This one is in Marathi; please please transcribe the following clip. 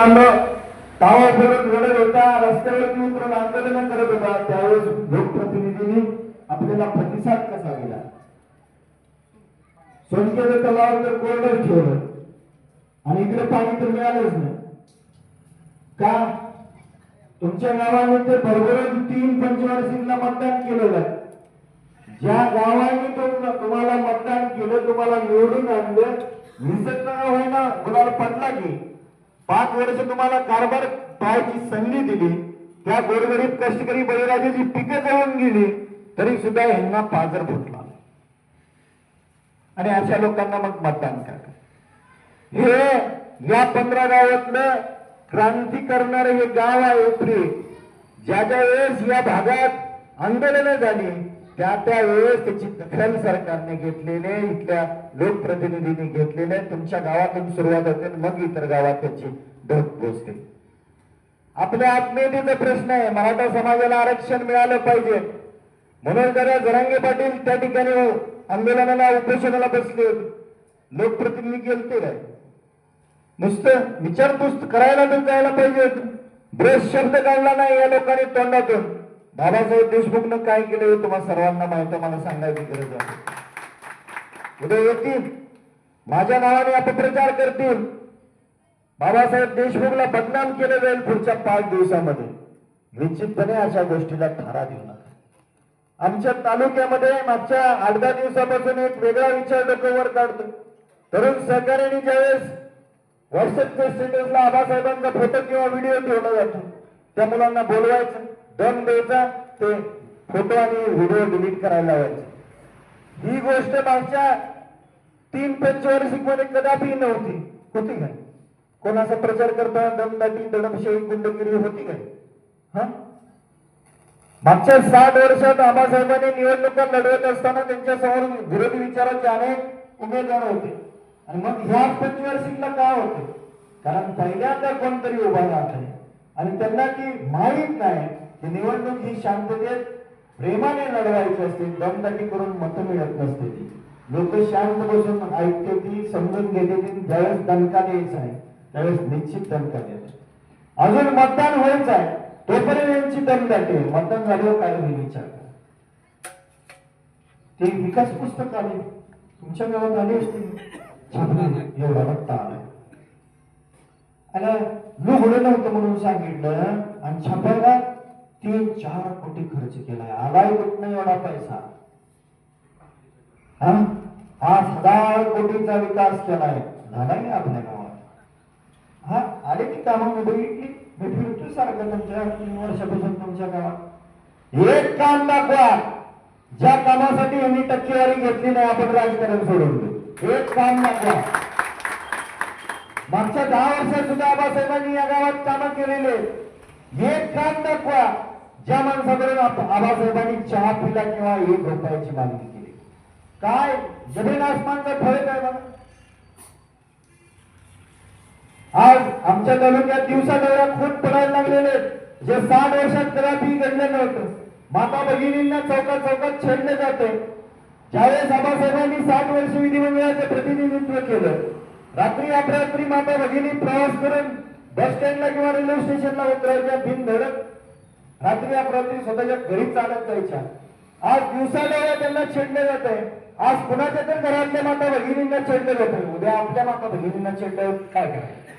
तावा फिरत रडत होता. रस्त्यावरती उतरून आंदोलन करत होता. त्यावेळेस लोकप्रतिनिधींनी आपल्याला प्रतिसाद कसा दिला? सोनकेचं तलाव तर कोरडच ठेवलं. आणि इकडे पाणी तर मिळालंच नाही. का? तुमच्या गावाने तर भरभरून तीन पंचवार्षिकला मतदान केलेलं आहे. ज्या गावाने तुम्हाला मतदान केलं तुम्हाला निवडून आणलं निसर्ग होईना गुलाल पडला की? पाच वर्ष तुम्हाला कारभार पाहायची संधी दिली. त्या गोरगरीब कष्टकरी बळीराजाची पिकं जळून गेली तरी सुद्धा यांना पाजर फुटला. आणि अशा लोकांना मग मतदान करा. हे या पंधरा गावातलं क्रांती करणारं हे गाव आहे उपरी. ज्या ज्या वेळेस या भागात आंदोलनं झाली त्या त्या वेळेस त्याची दखल सरकारने घेतलेले इथल्या लोकप्रतिनिधींनी घेतलेले तुमच्या गावातून सुरुवात होते मग इतर गावात त्याची ढग पोचते. आपल्या आत्मीयतेचा प्रश्न आहे मराठा समाजाला आरक्षण मिळालं पाहिजे. म्हणून जरा जरांगे पाटील त्या ठिकाणी हो, आंदोलनाला उपोषणाला बसले होते. लोकप्रतिनिधी गेलते काय? नुसतं विचारपूस करायला तर जायला पाहिजे ब्रेस शब्द काढला नाही या लोकांनी तोंडातून. बाबासाहेब देशमुखनं काय केलं हे तुम्हाला सर्वांना माहिती मला सांगायची गरज आहे. उद्या येतील. माझ्या नावाने अपप्रचार करतील. बाबासाहेब देशमुखला बदनाम केलं जाईल पुढच्या पाच दिवसामध्ये. निश्चितपणे अशा गोष्टीला थारा देऊ नका. आमच्या तालुक्यामध्ये मागच्या आठ दहा दिवसापासून एक वेगळा विचार डोक्यावर काढतो. तरुण सहकार्याने ज्यावेळेस व्हॉट्सअपच्या स्टेटसला आबासाहेबांचा फोटो किंवा व्हिडिओ ठेवला जातो त्या मुलांना बोलवायचं. दम द्यायचा ते फोटो आणि व्हिडिओ डिलीट करायला लावायचे. ही गोष्ट मागच्या तीन पंचवार्षिकमध्ये कदापि नव्हती. होती काय? कोणाचा प्रचार करताना दमदाटी दडपशाही गुंडगिरी होती काय? हा? मागच्या साठ वर्षात आबासाहेबांनी निवडणुका लढवत असताना त्यांच्यासमोर विरोधी विचाराचे अनेक उमेदवार होते. आणि मग ह्या पंचवार्षिकला का होते? कारण पहिल्यांदा कोणतरी उभा राहत आणि त्यांना ती माहीत नाही. ही निवडणूक ही शांततेत प्रेमाने लढवायची असते दमदाटी करून मतं मिळत नसते. ती लोक शांत बसून ऐकते ती समजून घेते ती ज्यावेळेस दणका द्यायचा आहे त्यावेळेस निश्चित दणका द्यायचा अजून मतदान व्हायचं आहे तोपर्यंत यांची दमदाटी आहे. मतदान झाल्यावर काय होईल विचार ते विकास पुस्तक आले. तुमच्या गावात आले असतील. छापले. एवढा रक्ता आला. आणि लुगडं नव्हतं म्हणून सांगितलं आणि छापायला तीन चार कोटी खर्च केलाय. आलाय कुठं एवढा पैसा. हा? पाच हजार कोटीचा विकास केलाय. झालाय आपल्या गावात? हा? आले की कामं मी बघितली मी फिरतो सारखं तुमच्या तीन वर्षापासून तुमच्या गावात. एक काम दाखवा. ज्या कामासाठी यांनी टक्केवारी घेतली नाही आपण राजकारण सोडून एक काम दाखवा. मागच्या दहा वर्षात सुद्धा आबासाहेबांनी या गावात कामं केलेले एक काम दाखवा. ज्या माणसापर्यंत आबासाहेबांनी चहा पिला किंवा एक रुपयाची मागणी केली. काय? जमीन आसमानचा फरक आहे बघा आज आमच्या तालुक्यात दिवसा डोळ्या खून पडायला लागलेले जे साठ वर्षात कदापि घडलं नव्हतं माता भगिनींना चौकात चौकात छेडलं जाते. ज्यावेळेस आबासाहेबांनी साठ वर्ष विधिमंडळाचे प्रतिनिधित्व केलं रात्री अपरात्री माता भगिनी प्रवास करून बस स्टँडला किंवा रेल्वे स्टेशनला उतरायच्या बिन धडक रात्री अपरात्री स्वतःच्या घरी चालत जायच्या. आज दिवसाला त्यांना छेडलं जात आहे आज कुणाच्या तर घरातल्या माता भगिनींना छेडलं जातं उद्या आपल्या माता भगिनींना छेडलं काय करायचं?